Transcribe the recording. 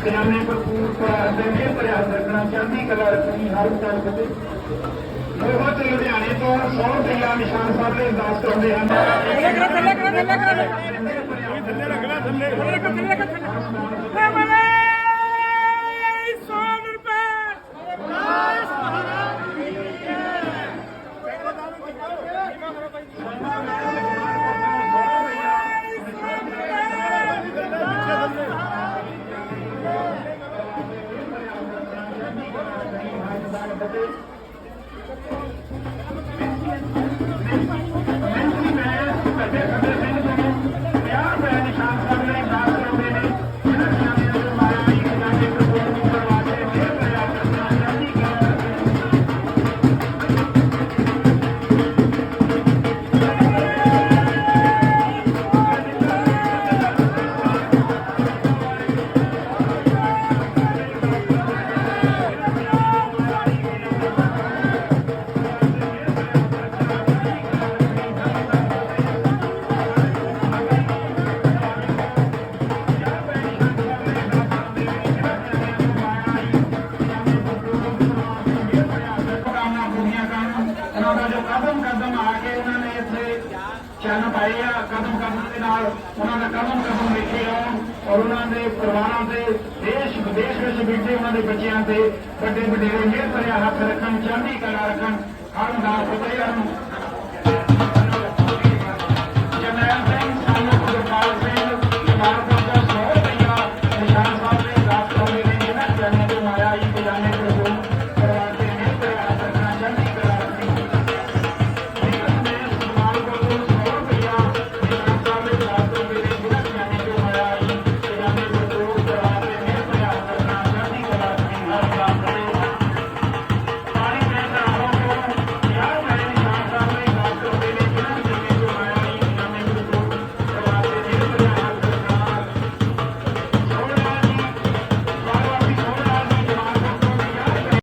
ਖਜ਼ਾਨੇ ਭਰਪੂਰ ਪ੍ਰਾਸ ਦੇ ਨੇ ਪ੍ਰਿਆਸ ਰੱਖਣਾ ਚਾਹਦੀ ਕਲਾ ਰੱਖਣੀ ਹਰ ਤਰ੍ਹਾਂ ਦੇ ਮੋਹਤ ਲੁਧਿਆਣੇ ਤੋਂ 100 ਰੁਪਇਆ ਨਿਸ਼ਾਨ ਸਾਹਿਬ ਦੇ ਅਰਦਾਸ ਕਰਦੇ ਹਨ ਥੱਲੇ ਕਰੋ ਥੱਲੇ ਕਰੋ ਥੱਲੇ ਕਰੋ ਥੱਲੇ ਰੱਖਣਾ ਥੱਲੇ ਥੱਲੇ ਰੱਖੋ ਥੱਲੇ ਰੱਖੋ। ਥੱਲੇ ਕਦਮ ਕਦਮ ਆ ਕੇ ਉਹਨਾਂ ਨੇ ਇੱਥੇ ਚੰਨ ਪਾਏ ਆ, ਕਦਮ ਕਦਮ ਦੇ ਨਾਲ ਉਹਨਾਂ ਦਾ ਕਦਮ ਕਦਮ ਲਿਖੇ ਆਉਣ ਔਰ ਉਹਨਾਂ ਦੇ ਪਰਿਵਾਰਾਂ ਤੇ ਦੇਸ਼, ਵਿਦੇਸ਼ ਵਿੱਚ ਬੈਠੇ ਉਹਨਾਂ ਦੇ ਬੱਚਿਆਂ ਤੇ ਵੱਡੇ ਵਡੇਰੇ ਮਿਹਰ ਭਰਿਆ ਹੱਥ ਰੱਖਣ ਚੜ੍ਹਦੀ ਕਲਾ ਰੱਖਣ, ਹਰ ਦਾ ਫਤਿਹ ਹਨ